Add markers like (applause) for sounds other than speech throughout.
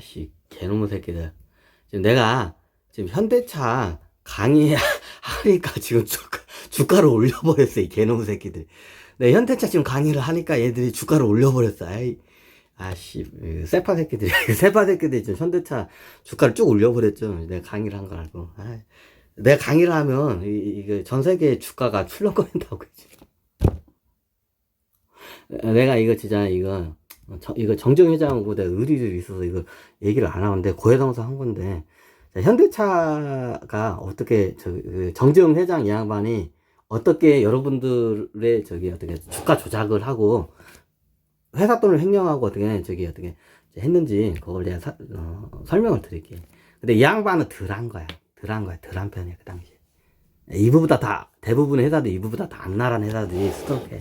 아씨 개놈의 새끼들. 지금 내가 지금 현대차 강의하니까 지금 주가, 주가를 올려버렸어 이 개놈의 새끼들. 내 현대차 지금 강의를 하니까 얘들이 주가를 올려버렸어. 아이 아씨 이 세파 새끼들이 (laughs) 세파 새끼들이 지금 현대차 주가를 쭉 올려버렸죠. 내가 강의를 한 걸 알고 아이, 내가 강의를 하면 이, 이게 전 세계 주가가 출렁거린다고 지금. 내가 이거 진짜 이거 정- 이거 정정 회장하고 내가 의리들이 있어서 이거 얘기를 안 하는데 고해성사 한 건데 자, 현대차가 어떻게 저, 그 정정 회장 이 양반이 어떻게 여러분들의 저기 어떻게 주가 조작을 하고 회사 돈을 횡령하고 어떻게 저기 어떻게 했는지 그걸 내가 사- 어, 설명을 드릴게. 근데 이 양반은 덜한 거야. 덜한 거야. 덜한 편이야 그 당시. 이부보다 다 대부분의 회사들 이부보다 다 악랄한 회사들이 수덕해.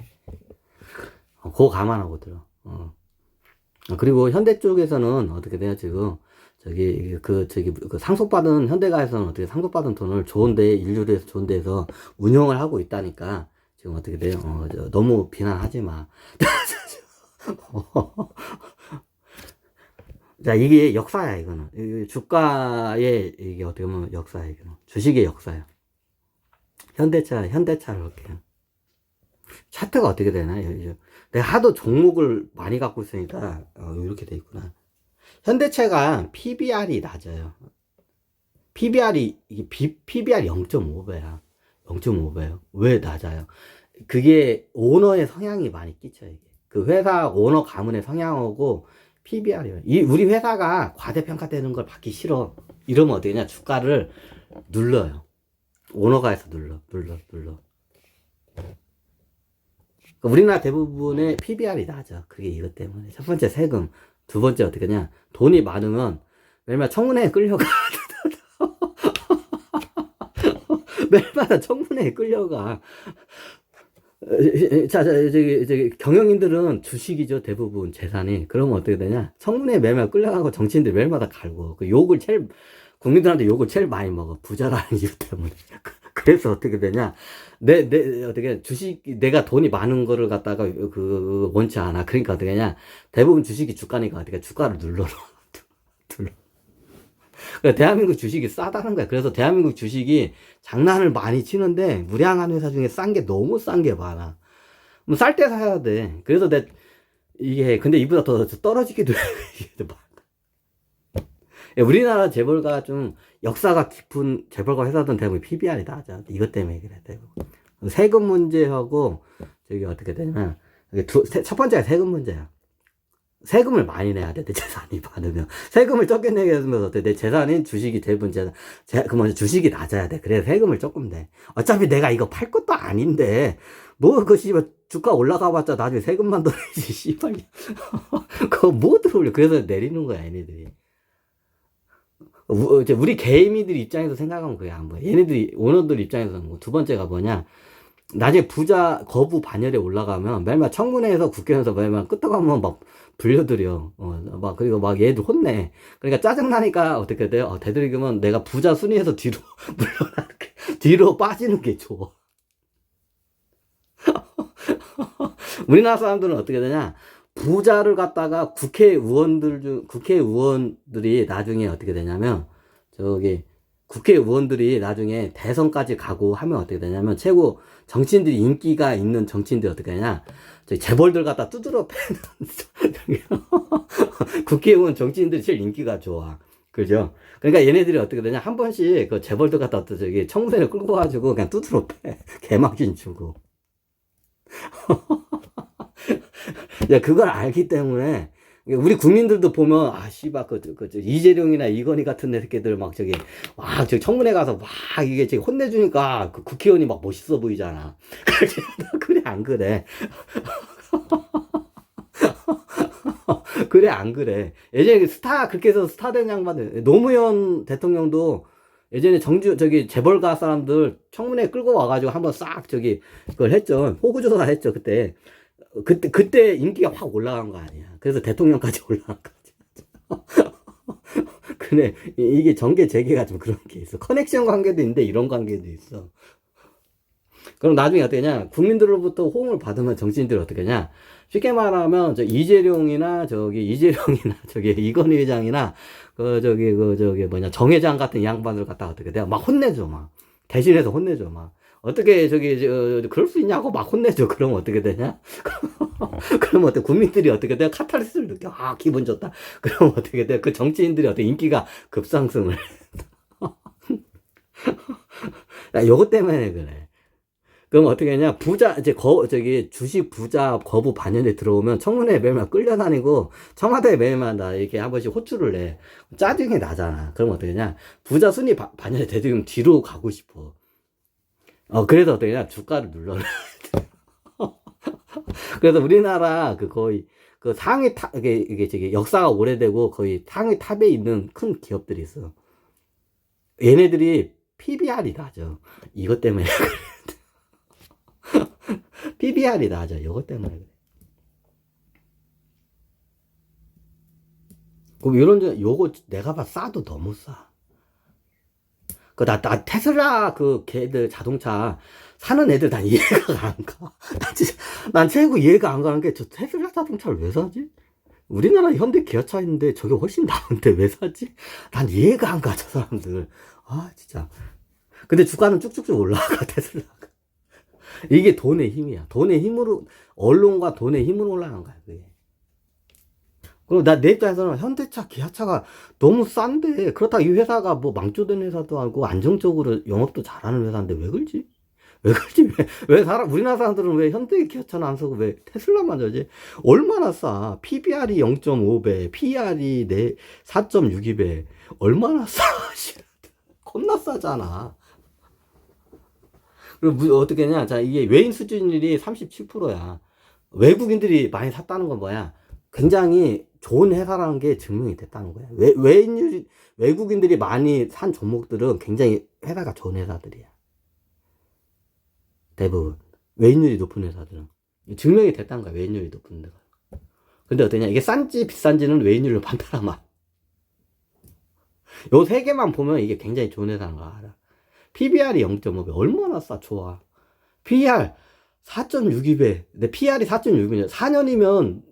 어, 그거 감안하고 들어. 어. 어, 그리고 현대 쪽에서는 어떻게 돼요? 지금 저기 그 저기 그 상속받은 현대가에서는 어떻게 상속받은 돈을 좋은 데 인류를 해서 좋은 데서 운영을 하고 있다니까 지금 어떻게 돼요? 어, 저, 너무 비난하지 마. (laughs) 자 이게 역사야 이거는. 이 주가의 이게 어떻게 보면 역사야 이거는. 주식의 역사야. 현대차 현대차를 이렇게 차트가 어떻게 되나 요 내가 하도 종목을 많이 갖고 있으니까 어, 이렇게 돼 있구나. 현대차가 PBR이 낮아요. PBR이 이게 비, PBR 0.5배야. 0.5배요. 왜 낮아요? 그게 오너의 성향이 많이 끼쳐요. 이게. 그 회사 오너 가문의 성향하고 PBR이에요. 이 우리 회사가 과대평가되는 걸 받기 싫어. 이러면 어떻게냐? 주가를 눌러요. 오너가 해서 눌러, 눌러, 눌러. 그러니까 우리나라 대부분의 PBR이 낮아. 그게 이것 때문에. 첫 번째 세금. 두 번째 어떻게 하냐. 돈이 많으면 매일마다 청문회에 끌려가. (laughs) 매일마다 청문회에 끌려가. 자, 자, 저기, 저기, 경영인들은 주식이죠, 대부분 재산이. 그러면 어떻게 되냐? 청문회에 매일마다 끌려가고 정치인들 매일마다 갈고, 그 욕을 제일, 국민들한테 욕을 제일 많이 먹어. 부자라는 이유 때문에. 그래서 어떻게 되냐? 내, 내, 어떻게, 주식, 내가 돈이 많은 거를 갖다가 그, 원치 않아. 그러니까 어떻게 하냐. 대부분 주식이 주가니까 어떻게 주가를 눌러. (laughs) 눌러. 그러니까 대한민국 주식이 싸다는 거야. 그래서 대한민국 주식이 장난을 많이 치는데 무량한 회사 중에 싼 게 너무 싼 게 많아. 뭐 쌀 때 사야 돼. 그래서 내, 이게, 근데 이보다 더 떨어지기도 해. (laughs) 예, 우리나라 재벌가 좀 역사가 깊은 재벌가 회사들은 대부분 PBR이 낮아. 이것 때문에 그래, 대부분. 세금 문제하고, 저기 어떻게 되냐면, 두, 세- 첫 번째가 세금 문제야. 세금을 많이 내야 돼, 내 재산이 (laughs) 많으면. 세금을 적게 내게 하면 어때? 내 재산인 주식이 대부분 재산, 제, 그 먼저 주식이 낮아야 돼. 그래, 세금을 조금 내. 어차피 내가 이거 팔 것도 아닌데, 뭐, 그, 씨발, 주가 올라가봤자 나중에 세금만 (laughs) 들어야지, 씨발. (laughs) 그거 뭐 들어올려. 그래서 내리는 거야, 얘네들이. 우- 이제 우리 개미들 입장에서 생각하면 그게 안 보여. 얘네들이, 오너들 입장에서는 뭐 두 번째가 뭐냐. 나중에 부자 거부 반열에 올라가면 매일마다 청문회에서 국회에서 매일마다 끄떡하면 막 불려들여. 어, 막, 그리고 막 얘들 혼내. 그러니까 짜증나니까 어떻게 돼요? 어, 되도록이면 내가 부자 순위에서 뒤로 (laughs) 물러나는 게, 뒤로 빠지는 게 좋아. (laughs) 우리나라 사람들은 어떻게 되냐? 부자를 갖다가 국회의원들 중, 국회의원들이 나중에 어떻게 되냐면, 저기, 국회의원들이 나중에 대선까지 가고 하면 어떻게 되냐면, 최고 정치인들이 인기가 있는 정치인들이 어떻게 하냐, 저기 재벌들 갖다 두드러 패는, (laughs) 국회의원 정치인들이 제일 인기가 좋아. 그죠? 그러니까 얘네들이 어떻게 되냐, 한 번씩 그 재벌들 갖다 또 저기 청문회를 끌고 가지고 그냥 두드러 패. 개막신 주고. (laughs) 야, 그걸 알기 때문에, 우리 국민들도 보면, 아, 씨발, 그, 그, 저, 이재룡이나 이건희 같은 새끼들 막 저기, 와, 저 청문회 가서 막 이게 저기 혼내주니까 그 국회의원이 막 멋있어 보이잖아. (laughs) 그래, 안 그래. (laughs) 그래, 안 그래. 예전에 그 스타, 그렇게 해서 스타 된 양반들, 노무현 대통령도 예전에 정주, 저기, 재벌가 사람들 청문회 끌고 와가지고 한번 싹 저기, 그걸 했죠. 호구조사 했죠, 그때. 그때, 그때 인기가 확 올라간 거 아니야. 그래서 대통령까지 (laughs) 올라간 거지. (laughs) 이- 이게 전개 재개가 좀 그런 게 있어. 커넥션 관계도 있는데 이런 관계도 있어. 그럼 나중에 하냐? 국민들로부터 호응을 받으면 정치인들이 어떻게 하냐? 쉽게 말하면 저 이재룡이나 저기 이재룡이나 (laughs) 저기 이건희 회장이나 그 저기 그 저기 뭐냐 정 회장 같은 양반들 갖다 어떻게 돼요? 막 혼내줘 막 대신해서 혼내줘 막 어떻게 저기 저 그럴 수 있냐고 막 혼내줘 그럼 어떻게 되냐? (laughs) 그럼 어때 국민들이 어떻게 돼? 카타르시스를 느껴 아 기분 좋다. 그럼 어떻게 돼? 그 정치인들이 어떻게 인기가 급상승을 (laughs) 야, 요거 때문에 그래. 그럼 어떻게 하냐? 부자, 이제 거, 저기, 주식 부자 거부 반연에 들어오면 청문회 매일만 끌려다니고, 청와대 매일만 나 이렇게 한 번씩 호출을 내. 짜증이 나잖아. 그럼 어떻게 하냐? 부자 순위 바- 반연에 대들면 뒤로 가고 싶어. 어, 그래서 어떻게 하냐? 주가를 눌러라. (laughs) 그래서 우리나라 그 거의, 그 상위 탑, 이게, 이게 저기 역사가 오래되고 거의 상위 탑에 있는 큰 기업들이 있어. 얘네들이 PBR이 낮아. 이것 때문에. PBR이 낮아. 이것 때문에 그래. 그럼 이런, 저- 요거 내가 봐 싸도 너무 싸. 그, 나, 나 테슬라 그 걔들 자동차 사는 애들 난 (laughs) 이해가 안 가. 난 진짜, 난 최고 이해가 안 가는 게 저 테슬라 자동차를 왜 사지? 우리나라 현대 기아차 있는데 저게 훨씬 나은데 왜 사지? 난 이해가 안 가, 저 사람들. 아, 진짜. 근데 주가는 쭉쭉쭉 올라가, (laughs) 테슬라가. 이게 돈의 힘이야. 돈의 힘으로, 언론과 돈의 힘으로 올라가는 거야, 그게. 그리고 나 내 입장에서는 현대차, 기아차가 너무 싼데, 그렇다고 이 회사가 뭐 망조된 회사도 아니고 안정적으로 영업도 잘하는 회사인데 왜 그러지? 왜 그러지? 왜, 왜 사람, 우리나라 사람들은 왜 현대 기아차는 안 사고 왜 테슬라만 사지? 얼마나 싸? PBR이 0.5배, PR이 4.62배. 얼마나 싸? (laughs) 씨. 겁나 싸잖아. 그리고 무- 어떻게 했냐? 자, 이게 외인 수준율이 37%야. 외국인들이 많이 샀다는 건 뭐야? 굉장히 좋은 회사라는 게 증명이 됐다는 거야. 외, 외인율, 외국인들이 많이 산 종목들은 굉장히 회사가 좋은 회사들이야. 대부분. 외인율이 높은 회사들은. 증명이 됐다는 거야, 외인율이 높은 데가. 근데 어떠냐? 이게 싼지 비싼지는 외인율로 (laughs) 판단하면. 요세 개만 보면 이게 굉장히 좋은 회사인 거 알아. PBR이 0.5배. 얼마나 싸, 좋아. PR 4.62배. 근데 PR이 4.62배. 4년이면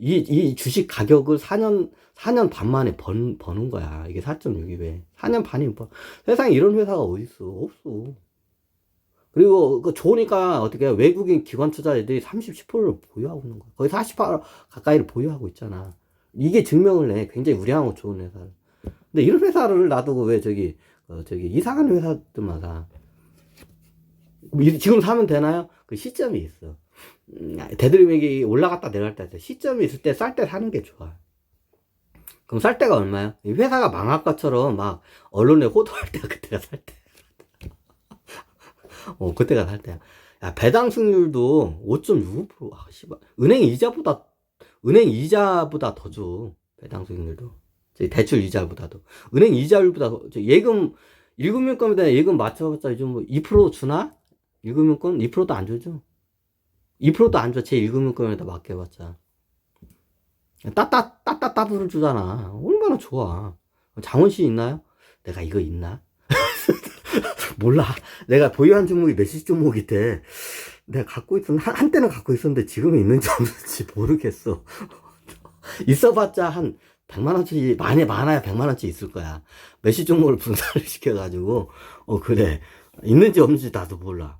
이, 이 주식 가격을 4년, 4년 반 만에 번, 버는 거야. 이게 4.62배. 4년 반이면 번. 세상에 이런 회사가 어딨어. 없어. 그리고 그 좋으니까 어떻게 해. 외국인 기관 투자자들이 30, 10%를 보유하고 있는 거야. 거의 40% 가까이를 보유하고 있잖아. 이게 증명을 내. 굉장히 우량하고 좋은 회사를. 근데 이런 회사를 놔두고 왜 저기, 어, 저기 이상한. 이- 지금 사면 되나요? 그 시점이 있어. 음, 대드림액이 올라갔다 내려갈 때 시점이 있을 때 쌀 때 사는 게 좋아. 그럼 쌀 때가 얼마야? 이 회사가 망할 것처럼 막 언론에 호도할 때가 그때가 살 때. (laughs) 어, 그때가 살 때야. 야, 배당 수익률도 5.65%. 아, 씨발. 은행 이자보다, 은행 이자보다 더 줘. 배당. 저기 대출 이자보다도. 은행 이자율보다 더, 저 예금, 1금융권에다 예금 맞춰봤자 요즘 뭐2% 주나? 1금융권? 2%도 안 주죠. 2%도 안 줘. 제 1금융권에다 맡겨봤자. 따따, 따따따부를 주잖아. 얼마나 좋아. 장원씨 있나요? 내가 이거 있나? (laughs) 몰라. 내가 보유한 종목이 몇십 종목이 돼. 내가 갖고 있었, 한, 한때는 갖고 있었는데 지금 있는지 없는지 모르겠어. (laughs) 있어봤자 한 100만원치, 많이 많아야 100만원치 있을 거야. 몇십 종목을 분산을 시켜가지고, 어, 그래. 있는지 없는지 나도 몰라.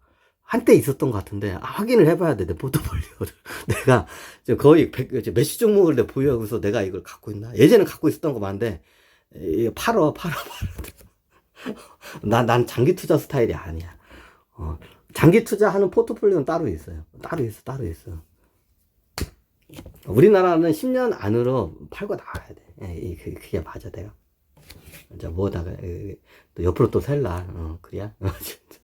한때 있었던 것 같은데, 아, 확인을 해봐야 돼, 내 포트폴리오를. (laughs) 내가, 거의 100, 이제 몇십 종목을 내 보유하고서 내가 이걸 갖고 있나? 예전에 갖고 있었던 거 많은데, 이거 팔어, 팔어, 팔어. 나, 난 장기 투자 스타일이 아니야. 어, 장기 투자하는 포트폴리오는 따로 있어요. 따로 있어, 따로 있어. 우리나라는 10년 안으로 팔고 나와야 돼. 예, 이- 그- 그게 맞아, 내가. 자, 뭐다가, 또 옆으로 또 셀라. 어, 그래야? (laughs)